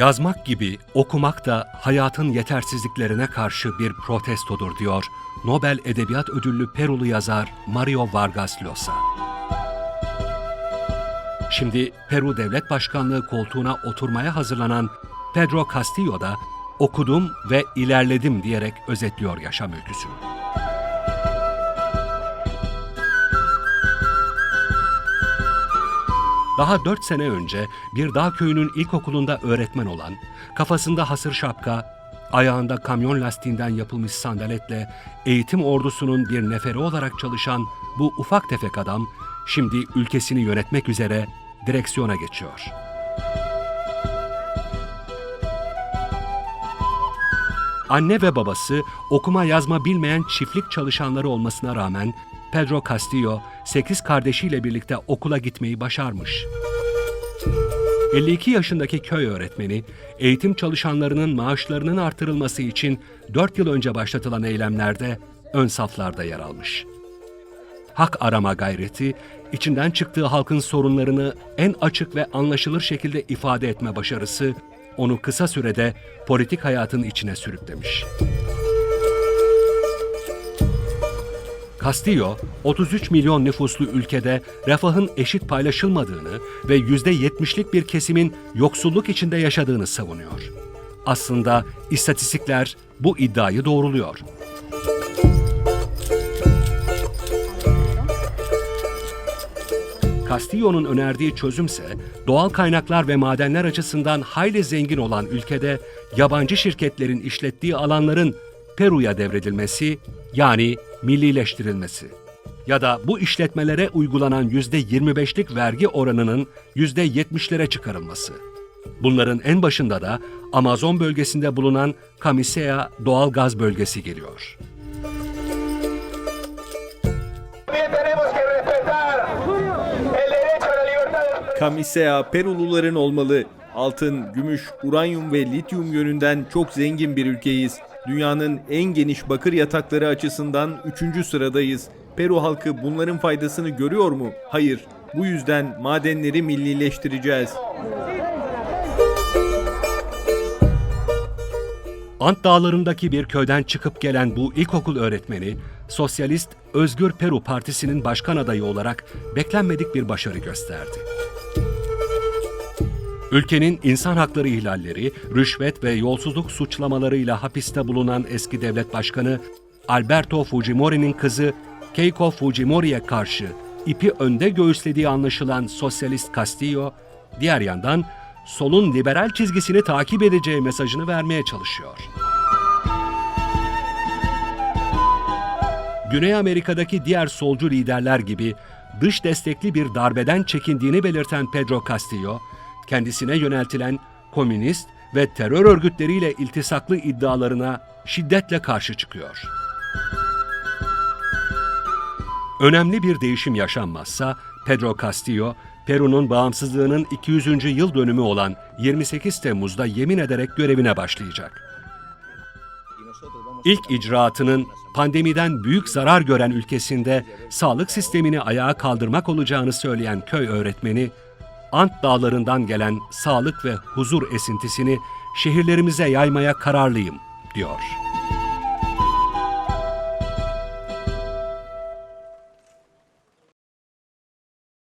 Yazmak gibi okumak da hayatın yetersizliklerine karşı bir protestodur diyor Nobel Edebiyat Ödüllü Perulu yazar Mario Vargas Llosa. Şimdi Peru Devlet Başkanlığı koltuğuna oturmaya hazırlanan Pedro Castillo da okudum ve ilerledim diyerek özetliyor yaşam öyküsünü. Daha dört sene önce bir dağ köyünün ilkokulunda öğretmen olan, kafasında hasır şapka, ayağında kamyon lastiğinden yapılmış sandaletle eğitim ordusunun bir neferi olarak çalışan bu ufak tefek adam, şimdi ülkesini yönetmek üzere direksiyona geçiyor. Anne ve babası okuma yazma bilmeyen çiftlik çalışanları olmasına rağmen Pedro Castillo 8 kardeşiyle birlikte okula gitmeyi başarmış. 52 yaşındaki köy öğretmeni, eğitim çalışanlarının maaşlarının artırılması için 4 yıl önce başlatılan eylemlerde ön saflarda yer almış. Hak arama gayreti, içinden çıktığı halkın sorunlarını en açık ve anlaşılır şekilde ifade etme başarısı, onu kısa sürede politik hayatın içine sürüklemiş. Castillo, 33 milyon nüfuslu ülkede refahın eşit paylaşılmadığını ve %70'lik bir kesimin yoksulluk içinde yaşadığını savunuyor. Aslında istatistikler bu iddiayı doğruluyor. Castillo'nun önerdiği çözümse doğal kaynaklar ve madenler açısından hayli zengin olan ülkede yabancı şirketlerin işlettiği alanların Peru'ya devredilmesi yani millileştirilmesi ya da bu işletmelere uygulanan %25'lik vergi oranının %70'lere çıkarılması. Bunların en başında da Amazon bölgesinde bulunan Camisea doğal gaz bölgesi geliyor. También tenemos que respetar el derecho a la libertad de Kamisea Peruluların olmalı. Altın, gümüş, uranyum ve lityum yönünden çok zengin bir ülkeyiz. Dünyanın en geniş bakır yatakları açısından 3. sıradayız. Peru halkı bunların faydasını görüyor mu? Hayır. Bu yüzden madenleri millileştireceğiz. Ant dağlarındaki bir köyden çıkıp gelen bu ilkokul öğretmeni, Sosyalist Özgür Peru Partisi'nin başkan adayı olarak beklenmedik bir başarı gösterdi. Ülkenin insan hakları ihlalleri, rüşvet ve yolsuzluk suçlamalarıyla hapiste bulunan eski devlet başkanı Alberto Fujimori'nin kızı Keiko Fujimori'ye karşı ipi önde göğüslediği anlaşılan sosyalist Castillo, diğer yandan solun liberal çizgisini takip edeceği mesajını vermeye çalışıyor. Güney Amerika'daki diğer solcu liderler gibi dış destekli bir darbeden çekindiğini belirten Pedro Castillo, kendisine yöneltilen komünist ve terör örgütleriyle iltisaklı iddialarına şiddetle karşı çıkıyor. Önemli bir değişim yaşanmazsa Pedro Castillo, Peru'nun bağımsızlığının 200. yıl dönümü olan 28 Temmuz'da yemin ederek görevine başlayacak. İlk icraatının pandemiden büyük zarar gören ülkesinde sağlık sistemini ayağa kaldırmak olacağını söyleyen köy öğretmeni, Ant dağlarından gelen sağlık ve huzur esintisini şehirlerimize yaymaya kararlıyım, diyor.